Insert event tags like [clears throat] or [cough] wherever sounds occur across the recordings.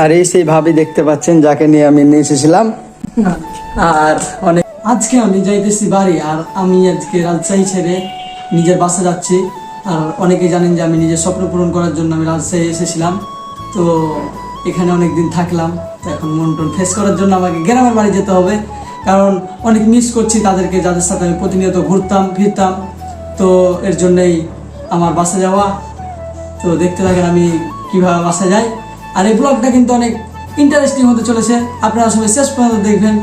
আর এই সেই ভাবি দেখতে পাচ্ছেন যাকে নিয়ে আমি নিয়ে এসেছিলাম আর অনেক আজকে আমি যাইতেছি বাড়ি আর আমি আজকে রাজশাহী ছেড়ে নিজের বাসে যাচ্ছি। আর অনেকেই জানেন যে আমি নিজের স্বপ্ন পূরণ করার জন্য আমি রাজশাহী এসেছিলাম। তো এখানে অনেক দিন থাকলাম তো এখন মন টন ফেস করার জন্য আমাকে গ্রামের বাড়ি যেতে হবে। কারণ অনেক মিস করছি তাদেরকে যাদের সাথে আমি প্রতিনিয়ত ঘুরতাম ফিরতাম। তো এর জন্যই আমার বাসে যাওয়া। তো দেখতে থাকেন আমি কীভাবে বাসে যাই। আর এই ব্লগটা কিন্তু অনেক ইন্টারেস্টিং হতে চলেছে। আপনারা সবাই শেষ পর্যন্ত দেখবেন।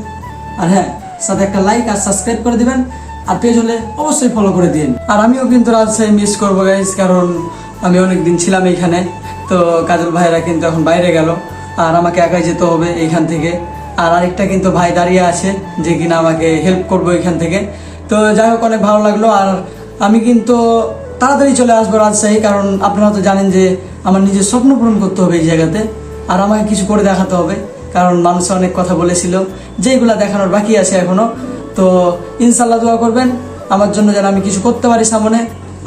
আর হ্যাঁ সাথে একটা লাইক আর সাবস্ক্রাইব করে দিবেন। আর পেজ হলে অবশ্যই ফলো করে দিন। আর আমিও কিন্তু রাজশাহী মিস করব গাইজ কারণ আমি অনেক দিন ছিলাম এইখানে তো কাজল ভাইরা কিন্তু এখন বাইরে গেল। আর আমাকে একাই যেতে হবে এইখান থেকে। আর আরেকটা কিন্তু ভাই দাঁড়িয়ে আছে যে কিনা আমাকে হেল্প করব এখান থেকে। তো যাই হোক, অনেক ভালো লাগল। আর আমি কিন্তু তাড়াতাড়ি চলে আসব রাজশাহী কারণ আপনারা তো জানেন যে আমার নিজের স্বপ্ন পূরণ করতে হবে এই জায়গাতে। আর আমাকে কিছু করে দেখাতে হবে কারণ মানুষ অনেক কথা বলেছিল। যেগুলা দেখানোর বাকি আছে এখনও। তো ইনশাল্লাহ দোয়া করবেন আমার জন্য যেন আমি কিছু করতে পারি সামনে।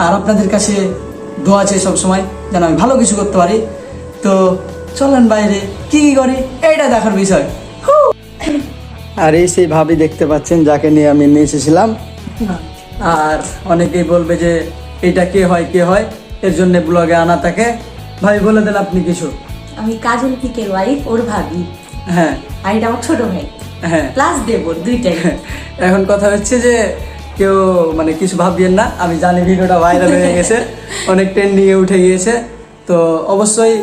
আর আপনাদের কাছে দোয়া আছে সব সময় যেন আমি ভালো কিছু করতে পারি। তো চলেন বাইরে কি কি করি এইটা দেখার বিষয়। আর এই সেই ভাবি দেখতে পাচ্ছেন যাকে নিয়ে আমি নিয়ে এসেছিলাম আর অনেকেই বলবে যে এটা কে হয় কে হয় এর জন্য ব্লগে আনা তাকে ভাই বলে দেন আপনি কিছু। আমি কাজল পিকের ওয়াইফ ওর ভাবি। হ্যাঁ। আর এটা আমার ছোট ভাই। হ্যাঁ। প্লাস দেবর দুইটাই। [laughs] এখন কথা হচ্ছে যে কেউ মানে কিছু ভাববেন না। আমি জানি ভিডিওটা ভাইরাল হয়ে গেছে [laughs] অনেক ট্রেন্ডিংয়ে উঠে গিয়েছে। তো অবশ্যই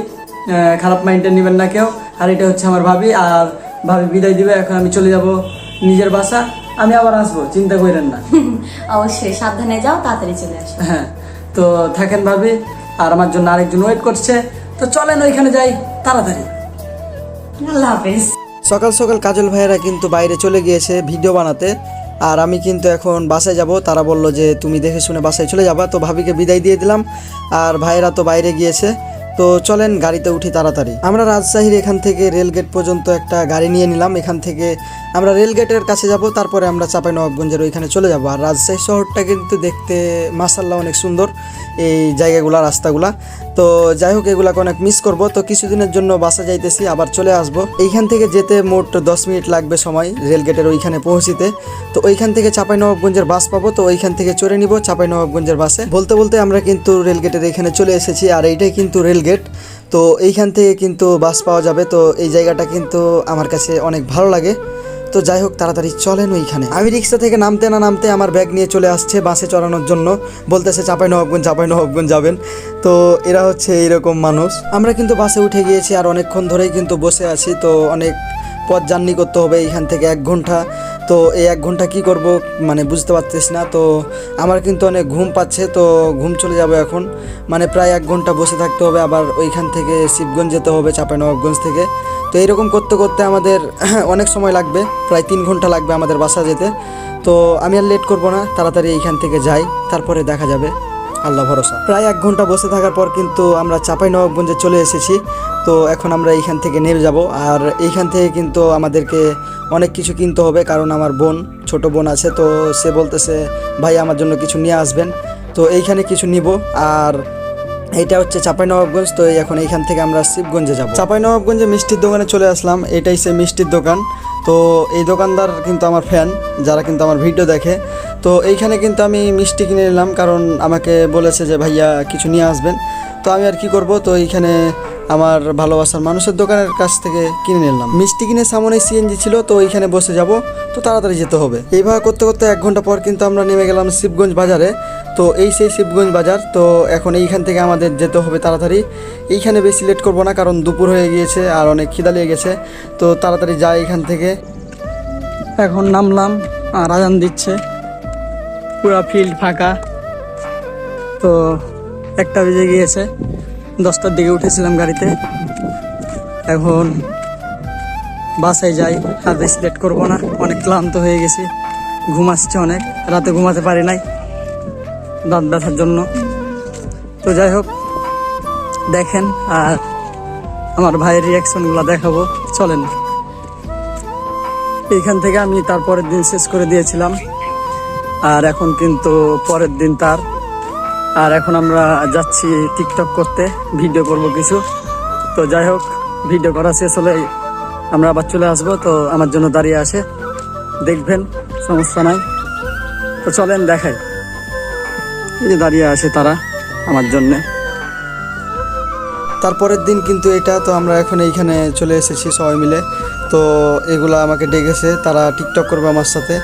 খারাপ মাইন্ডে নেবেন না কেউ। আর এটা হচ্ছে আমার ভাবি আর ভাবি বিদায় দিবে এখন আমি চলে যাব নিজের বাসা। আমি আবার আসব চিন্তা করেন না। [laughs] অবশ্যই সাবধানে যাও তাড়াতাড়ি চলে আসো। হ্যাঁ তো থাকেন ভাবি আর আমার জন্য আরেকজন ওয়েট করছে। তো চলেন ওইখানে যাই তাড়াতাড়ি। আল্লাহ হাফেজ। সকাল সকাল কাজল ভাইয়েরা কিন্তু বাইরে চলে গিয়েছে ভিডিও বানাতে আর আমি কিন্তু এখন বাসায় যাব। তারা বলল যে তুমি দেখে শুনে বাসায় চলে যাবা। তো ভাবিকে বিদায় দিয়ে দিলাম আর ভাইয়েরা তো বাইরে গিয়েছে। তো চলেন গাড়িতে উঠি তাড়াতাড়ি। আমরা রাজশাহীর এখান থেকে রেলগেট পর্যন্ত একটা গাড়ি নিয়ে নিলাম। এখান থেকে আমরা রেলগেটের কাছে যাব, তারপরে আমরা চাঁপাইনবাবগঞ্জের ওইখানে চলে যাব। আর রাজশাহী শহরটা কিন্তু দেখতে মাসাল্লাহ অনেক সুন্দর, এই জায়গাগুলা, রাস্তাগুলা। তো যাই হোক, এগুলাকে অনেক মিস করব। তো কিছুদিনের জন্য বাসা যাইতেছি, আবার চলে আসব। এইখান থেকে যেতে মোট দশ মিনিট লাগবে সময় রেলগেটের ওইখানে পৌঁছিতে। তো ওইখান থেকে চাঁপাইনবাবগঞ্জের বাস পাবো, তো ওইখান থেকে চড়ে নিব চাঁপাইনবাবগঞ্জের বাসে। বলতে বলতে আমরা কিন্তু রেলগেটের এখানে চলে এসেছি, আর এইটাই কিন্তু রেলগেট তো এইখান থেকে কিন্তু বাস পাওয়া যাবে। তো এই জায়গাটা কিন্তু আমার কাছে অনেক ভালো লাগে। তো যাই হোক, তাড়াতাড়ি চলেন ওইখানে। আমি রিক্সা থেকে নামতে না নামতে আমার ব্যাগ নিয়ে চলে আসছে বাসে চড়ানোর জন্য। বলতেছে, চাপাই নবাবগঞ্জ চাপাই নবাবগঞ্জ যাবেন। তো এরা হচ্ছে এইরকম মানুষ। আমরা কিন্তু বাসে উঠে গিয়েছি আর অনেকক্ষণ ধরেই কিন্তু বসে আছি। তো অনেক পথ জার্নি করতে হবে এইখান থেকে এক ঘণ্টা। তো এই এক ঘণ্টা কি করব মানে বুঝতে পারতেছি না। তো আমার কিন্তু অনেক ঘুম পাচ্ছে, তো ঘুম চলে যাবে এখন। মানে প্রায় এক ঘণ্টা বসে থাকতে হবে, আবার ওইখান থেকে শিবগঞ্জ যেতে হবে, চাঁপাইনবাবগঞ্জ থেকে। তো এরকম করতে করতে আমাদের [clears throat] অনেক সময় লাগবে, প্রায় তিন ঘণ্টা লাগবে আমাদের বাসা যেতে। তো আমি আর লেট করব না, তাড়াতাড়ি এইখান থেকে যাই, তারপরে দেখা যাবে। আল্লাহ ভরসা। প্রায় এক ঘণ্টা বসে থাকার পর কিন্তু আমরা চাপাই নবাবগঞ্জে চলে এসেছি। তো এখন আমরা এইখান থেকে নেমে যাব। আর এইখান থেকে কিন্তু আমাদেরকে অনেক কিছু কিনতে হবে, কারণ আমার বোন, ছোট বোন আছে। তো সে বলতেছে, ভাই, আমার জন্য কিছু নিয়ে আসবেন। তো এইখানে কিছু নিব। আর এইটা হচ্ছে চাপাই নবাবগঞ্জ তো এখন এইখান থেকে আমরা শিবগঞ্জে যাব। চাপাই নবাবগঞ্জে মিষ্টির দোকানে চলে আসলাম, এটাই সে মিষ্টির দোকান। তো এই দোকানদার কিন্তু আমার ফ্যান যারা কিন্তু আমার ভিডিও দেখে। তো এইখানে কিন্তু আমি মিষ্টি কিনে নিলাম, কারণ আমাকে বলেছে যে ভাইয়া কিছু নিয়ে আসবেন। তো আমি আর কি করব? তো এইখানে আমার ভালোবাসার মানুষের দোকানের কাছ থেকে কিনে নিলাম। মিষ্টি কিনে সামনে সিএনজি ছিল, তো ওইখানে বসে যাব। তো তাড়াতাড়ি যেতে হবে। এইভাবে করতে করতে এক ঘণ্টা পর কিন্তু আমরা নেমে গেলাম শিবগঞ্জ বাজারে। তো এই সেই শিবগঞ্জ বাজার। তো এখন এইখান থেকে আমাদের যেতে হবে তাড়াতাড়ি। এইখানে বেশি লেট করব না, কারণ দুপুর হয়ে গিয়েছে আর অনেক খিদা লেগে গেছে। তো তাড়াতাড়ি যাই এখান থেকে। এখন নামলাম, আর আজান দিচ্ছে। পুরা ফিল্ড ফাঁকা। তো একটা বেজে গিয়েছে। দশটার দিকে উঠেছিলাম গাড়িতে। এখন বাসায় যাই, আর বেশি লেট করব না। অনেক ক্লান্ত হয়ে গেছি। ঘুম আসছে অনেক। রাতে ঘুমাতে পারি নাই দাঁত ব্যথার জন্য। তো যাই হোক, দেখেন আর আমার ভাইয়ের রিয়াকশনগুলো দেখাবো। চলেন। এইখান থেকে আমি তার পরের দিন শেষ করে দিয়েছিলাম। আর এখন কিন্তু পরের দিন তার আর এখন আমরা যাচ্ছি টিকটক করতে ভিডিও করব কিছু। তো যাই হোক ভিডিও করা শেষ হলে আমরা আবার চলে আসব। তো আমার জন্য দাঁড়িয়ে আসে দেখবেন, সমস্যা নাই। তো চলেন দেখাই। এই যে দাঁড়িয়ে আসে তারা আমার জন্যে। তারপরের দিন কিন্তু এটা, তো আমরা এখন এইখানে চলে এসেছি সবাই মিলে। তো এগুলা আমাকে ডেকেছে, তারা টিকটক করবে আমার সাথে।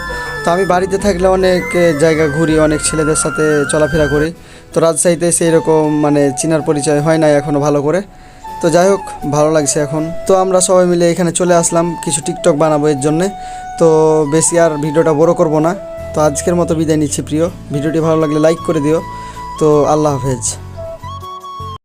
তো আমি বাড়িতে থাকলে অনেক জায়গা ঘুরি, অনেক ছেলেদের সাথে চলাফেরা করি। তো রাজশাহীতে এসে এরকম মানে চিনার পরিচয় হয় নাই এখনও ভালো করে। তো যাই হোক, ভালো লাগছে এখন। তো আমরা সবাই মিলে এখানে চলে আসলাম কিছু টিকটক বানাবো এর জন্যে। তো বেশি আর ভিডিওটা বড় করব না। তো আজকের মতো বিদায় নিচ্ছি প্রিয়। ভিডিওটি ভালো লাগলে লাইক করে দিও। তো আল্লাহ হাফেজ।